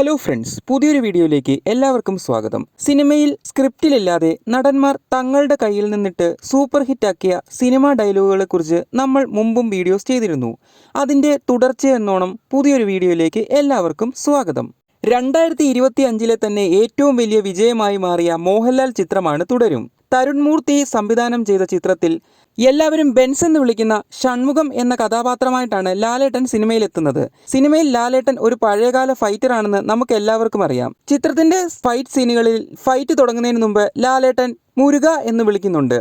Hello friends പുതിയൊരു വീഡിയോയിലേക്ക് എല്ലാവർക്കും സ്വാഗതം. സിനിമയിൽ സ്ക്രിപ്റ്റിലില്ലാതെ നടന്മാർ തങ്ങളുടെ കയ്യിൽ നിന്നിട്ട് സൂപ്പർ ഹിറ്റാക്കിയ സിനിമാ ഡയലോഗുകളെ കുറിച്ച് നമ്മൾ മുമ്പും വീഡിയോസ് ചെയ്തിരുന്നു. അതിന്റെ തുടർച്ചയെന്നോണം പുതിയൊരു വീഡിയോയിലേക്ക് എല്ലാവർക്കും സ്വാഗതം. രണ്ടായിരത്തി ഇരുപത്തി അഞ്ചിലെ തന്നെ ഏറ്റവും വലിയ വിജയമായി മാറിയ മോഹൻലാൽ ചിത്രമാണ് തുടരും. തരുൺ മൂർത്തി സംവിധാനം ചെയ്ത ചിത്രത്തിൽ എല്ലാവരും ബെൻസ് എന്ന് വിളിക്കുന്ന ഷൺമുഖം എന്ന കഥാപാത്രമായിട്ടാണ് ലാലേട്ടൻ സിനിമയിലെത്തുന്നത്. സിനിമയിൽ ലാലേട്ടൻ ഒരു പഴയകാല ഫൈറ്റർ ആണെന്ന് നമുക്ക് എല്ലാവർക്കും അറിയാം. ചിത്രത്തിന്റെ ഫൈറ്റ് സീനുകളിൽ ഫൈറ്റ് തുടങ്ങുന്നതിന് മുമ്പ് ലാലേട്ടൻ മുരുക എന്ന് വിളിക്കുന്നുണ്ട്.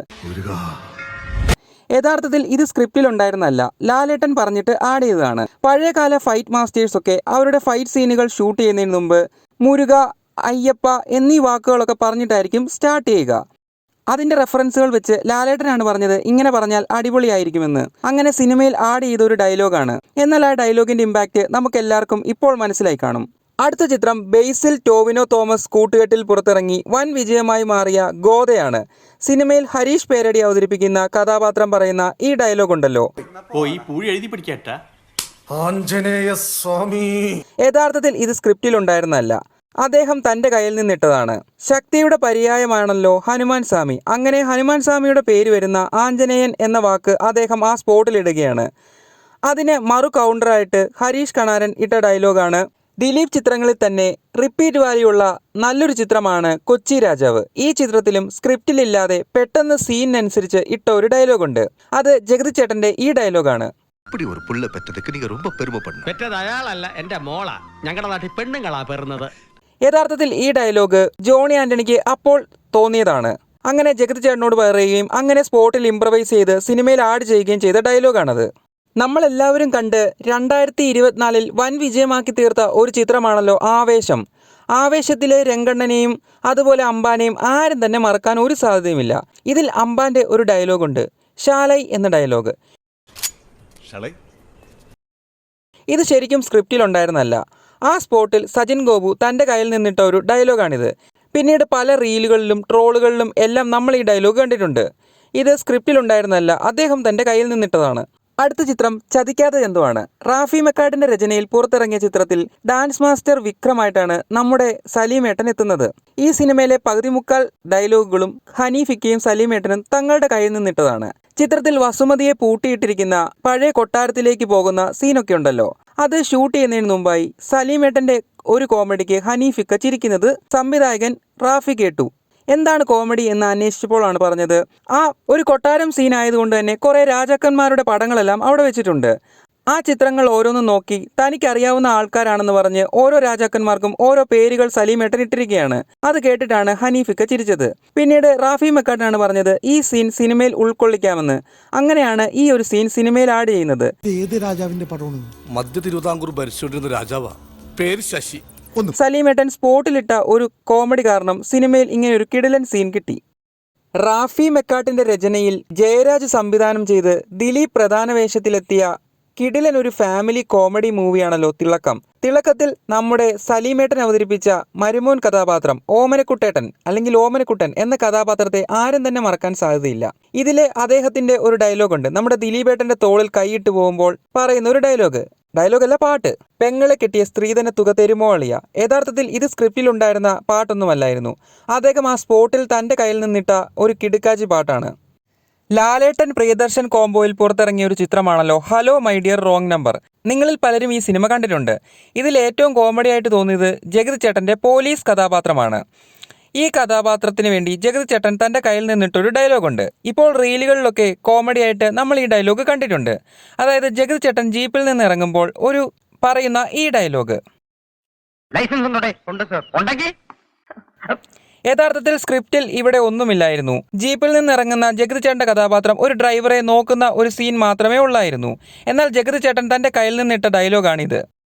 യഥാർത്ഥത്തിൽ ഇത് സ്ക്രിപ്റ്റിൽ ഉണ്ടായിരുന്നല്ല. ലാലേട്ടൻ പറഞ്ഞിട്ട് ആഡ് ചെയ്തതാണ്. പഴയകാല ഫൈറ്റ് മാസ്റ്റേഴ്സ് ഒക്കെ അവരുടെ ഫൈറ്റ് സീനുകൾ ഷൂട്ട് ചെയ്യുന്നതിന് മുമ്പ് മുരുക അയ്യപ്പ എന്നീ വാക്കുകളൊക്കെ പറഞ്ഞിട്ടായിരിക്കും സ്റ്റാർട്ട് ചെയ്യുക. അതിന്റെ റെഫറൻസുകൾ വെച്ച് ലാലേട്ടനാണ് പറഞ്ഞത് ഇങ്ങനെ പറഞ്ഞാൽ അടിപൊളിയായിരിക്കുമെന്ന്. അങ്ങനെ സിനിമയിൽ ആഡ് ചെയ്ത ഒരു ഡയലോഗാണ് എന്നാൽ ആ ഡയലോഗിന്റെ ഇമ്പാക്റ്റ് നമുക്ക് എല്ലാവർക്കും ഇപ്പോൾ മനസ്സിലായി കാണും. അടുത്ത ചിത്രം ബേസിൽ ടോവിനോ തോമസ് കൂട്ടുകെട്ടിൽ പുറത്തിറങ്ങി വൻ വിജയമായി മാറിയ ഗോതയാണ്. സിനിമയിൽ ഹരീഷ് പേരടി അവതരിപ്പിക്കുന്ന കഥാപാത്രം പറയുന്ന ഈ ഡയലോഗ് ഉണ്ടല്ലോ. പോയി പൂഴി എഴുതി പിടിക്കട്ട. ആഞ്ജനേയ സ്വാമി. യഥാർത്ഥത്തിൽ ഇത് സ്ക്രിപ്റ്റിൽ ഉണ്ടായിരുന്നല്ല അദ്ദേഹം തന്റെ കയ്യിൽ നിന്നിട്ടതാണ്. ശക്തിയുടെ പര്യായമാണല്ലോ ഹനുമാൻ സ്വാമി. അങ്ങനെ ഹനുമാൻ സ്വാമിയുടെ പേര് വരുന്ന ആഞ്ജനേയൻ എന്ന വാക്ക് അദ്ദേഹം ആ സ്പോട്ടിൽ ഇടുകയാണ്. അതിന് മറു കൗണ്ടറായിട്ട് ഹരീഷ് കണാരൻ ഇട്ട ഡയലോഗാണ് ദിലീപ് ചിത്രങ്ങളിൽ തന്നെ റിപ്പീറ്റ് വാല്യുള്ള നല്ലൊരു ചിത്രമാണ് കൊച്ചി രാജാവ് ഈ ചിത്രത്തിലും സ്ക്രിപ്റ്റിലില്ലാതെ പെട്ടെന്ന് സീനിനനുസരിച്ച് ഇട്ട ഒരു ഡയലോഗുണ്ട് അത് ജഗതി ചേട്ടന്റെ ഈ ഡയലോഗാണ് இப்படி ஒரு புள்ள பெற்றதுக்கு நீங்க ரொம்ப பெருமைப்படணும் പെറ്റത് അയാളല്ല എന്റെ മോളാ ഞങ്ങളുടെ നാട്ടിൽ പെണ്ണുങ്ങളാ പെറുന്നത് യഥാർത്ഥത്തിൽ ഈ ഡയലോഗ് ജോണി ആന്റണിക്ക് അപ്പോൾ തോന്നിയതാണ് അങ്ങനെ ജഗതി ചേട്ടനോട് പറയുകയും അങ്ങനെ സ്പോട്ടിൽ ഇംപ്രവൈസ് ചെയ്ത് സിനിമയിൽ ആഡ് ചെയ്യുകയും ചെയ്ത ഡയലോഗാണത് നമ്മളെല്ലാവരും കണ്ട് രണ്ടായിരത്തി ഇരുപത്തിനാലിൽ വൻ വിജയമാക്കി തീർത്ത ഒരു ചിത്രമാണല്ലോ ആവേശം. ആവേശത്തിലെ രംഗണ്ണനെയും അതുപോലെ അംബാനെയും ആരും തന്നെ മറക്കാൻ ഒരു സാധ്യതയുമില്ല. ഇതിൽ അംബാന്റെ ഒരു ഡയലോഗുണ്ട്. ഷാലൈ എന്ന ഡയലോഗ്. ഇത് ശരിക്കും സ്ക്രിപ്റ്റിൽ ഉണ്ടായിരുന്നല്ല ആ സ്പോട്ടിൽ സജിൻ ഗോപു തന്റെ കയ്യിൽ നിന്നിട്ട ഒരു ഡയലോഗാണിത്. പിന്നീട് പല റീലുകളിലും ട്രോളുകളിലും എല്ലാം നമ്മൾ ഈ ഡയലോഗ് കണ്ടിട്ടുണ്ട്. ഇത് സ്ക്രിപ്റ്റിൽ ഉണ്ടായിരുന്നല്ല അദ്ദേഹം തന്റെ കയ്യിൽ നിന്നിട്ടതാണ്. അടുത്ത ചിത്രം ചതിക്കാത്ത ജന്തുവാണ്. റാഫി മെക്കാഡിന്റെ രചനയിൽ പുറത്തിറങ്ങിയ ചിത്രത്തിൽ ഡാൻസ് മാസ്റ്റർ വിക്രമായിട്ടാണ് നമ്മുടെ സലീമേട്ടൻ എത്തുന്നത്. ഈ സിനിമയിലെ പകുതി മുക്കാൽ ഡയലോഗുകളും ഹനീഫിക്കയും സലീമേട്ടനും തങ്ങളുടെ കയ്യിൽ നിന്നിട്ടതാണ് ചിത്രത്തിൽ വസുമതിയെ പൂട്ടിയിട്ടിരിക്കുന്ന പഴയ കൊട്ടാരത്തിലേക്ക് പോകുന്ന സീനൊക്കെ ഉണ്ടല്ലോ. അത് ഷൂട്ട് ചെയ്യുന്നതിന് മുമ്പായി സലീമേട്ടന്റെ ഒരു കോമഡിക്ക് ഹനീഫിക്ക ചിരിക്കുന്നത് സംവിധായകൻ റാഫി കേട്ടു. എന്താണ് കോമഡി എന്ന് അന്വേഷിച്ചപ്പോഴാണ് പറഞ്ഞത്. ആ ഒരു കൊട്ടാരം സീൻ ആയതുകൊണ്ട് തന്നെ കുറേ രാജാക്കന്മാരുടെ പടങ്ങളെല്ലാം അവിടെ വെച്ചിട്ടുണ്ട്. ആ ചിത്രങ്ങൾ ഓരോന്നും നോക്കി തനിക്കറിയാവുന്ന ആൾക്കാരാണെന്ന് പറഞ്ഞ് ഓരോ രാജാക്കന്മാർക്കും ഓരോ പേരുകൾ സലീമേട്ടൻ ഇട്ടിരിക്കുകയാണ്. അത് കേട്ടിട്ടാണ് ഹനീഫിക്ക ചിരിച്ചത്. പിന്നീട് റാഫി മെക്കാട്ടാണ് പറഞ്ഞത് ഈ സീൻ സിനിമയിൽ ഉൾക്കൊള്ളിക്കാമെന്ന്. അങ്ങനെയാണ് ഈ ഒരു സീൻ സിനിമയിൽ ആഡ് ചെയ്യുന്നത്. ഏത് രാജാവിന്റെ പടമാണ്? മധ്യ തിരുവിതാംകൂർ ഭരിച്ചുകൊണ്ടിരുന്ന രാജാവാ. പേര് ശശി. സലീമേട്ടൻ സ്പോട്ടിലിട്ട ഒരു കോമഡി കാരണം സിനിമയിൽ ഇങ്ങനെ ഒരു കിടിലൻ സീൻ കിട്ടി. റാഫി മെക്കാട്ടിന്റെ രചനയിൽ ജയരാജ് സംവിധാനം ചെയ്ത് ദിലീപ് പ്രധാന വേഷത്തിലെത്തിയ കിടിലൻ ഒരു ഫാമിലി കോമഡി മൂവിയാണല്ലോ തിളക്കം. തിളക്കത്തിൽ നമ്മുടെ സലീമേട്ടൻ അവതരിപ്പിച്ച മരുമോൻ കഥാപാത്രം ഓമനക്കുട്ടേട്ടൻ അല്ലെങ്കിൽ ഓമനക്കുട്ടൻ എന്ന കഥാപാത്രത്തെ ആരും തന്നെ മറക്കാൻ സാധ്യതയില്ല. ഇതിലെ അദ്ദേഹത്തിന്റെ ഒരു ഡയലോഗുണ്ട്. നമ്മുടെ ദിലീപേട്ടന്റെ തോളിൽ കൈയിട്ട് പോകുമ്പോൾ പറയുന്ന ഒരു ഡയലോഗ്. ഡയലോഗ് അല്ല പാട്ട്. പെങ്ങളെ കെട്ടിയ സ്ത്രീധന തുക തെരുമോളിയ. യഥാർത്ഥത്തിൽ ഇത് സ്ക്രിപ്റ്റിൽ ഉണ്ടായിരുന്ന പാട്ടൊന്നുമല്ലായിരുന്നു. അദ്ദേഹം ആ സ്പോട്ടിൽ തന്റെ കയ്യിൽ നിന്നിട്ട ഒരു കിടുക്കാച്ചി പാട്ടാണ്. ലാലേട്ടൻ പ്രിയദർശൻ കോംബോയിൽ പുറത്തിറങ്ങിയ ഒരു ചിത്രമാണല്ലോ hello my dear wrong number നിങ്ങളിൽ പലരും ഈ സിനിമ കണ്ടിട്ടുണ്ട്. ഇതിൽ ഏറ്റവും കോമഡി ആയിട്ട് തോന്നിയത് ജഗതി ചേട്ടന്റെ പോലീസ് കഥാപാത്രമാണ്. ഈ കഥാപാത്രത്തിന് വേണ്ടി ജഗത് ചേട്ടൻ തന്റെ കയ്യിൽ നിന്നിട്ടൊരു ഡയലോഗുണ്ട്. ഇപ്പോൾ റീലുകളിലൊക്കെ കോമഡി ആയിട്ട് നമ്മൾ ഈ ഡയലോഗ് കണ്ടിട്ടുണ്ട്. അതായത് ജഗത് ചേട്ടൻ ജീപ്പിൽ നിന്ന് ഇറങ്ങുമ്പോൾ ഒരു പറയുന്ന ഈ ഡയലോഗ്. ലൈസൻസ് ഉണ്ടോ ഉണ്ട് സർ. ഉണ്ടെങ്കിൽ? യഥാർത്ഥത്തിൽ സ്ക്രിപ്റ്റിൽ ഇവിടെ ഒന്നുമില്ലായിരുന്നു. ജീപ്പിൽ നിന്ന് ഇറങ്ങുന്ന ജഗത് ചേട്ടന്റെ കഥാപാത്രം ഒരു ഡ്രൈവറെ നോക്കുന്ന ഒരു സീൻ മാത്രമേ ഉള്ളായിരുന്നു. എന്നാൽ ജഗത് ചേട്ടൻ തന്റെ കയ്യിൽ നിന്നിട്ട ഡയലോഗാണിത്.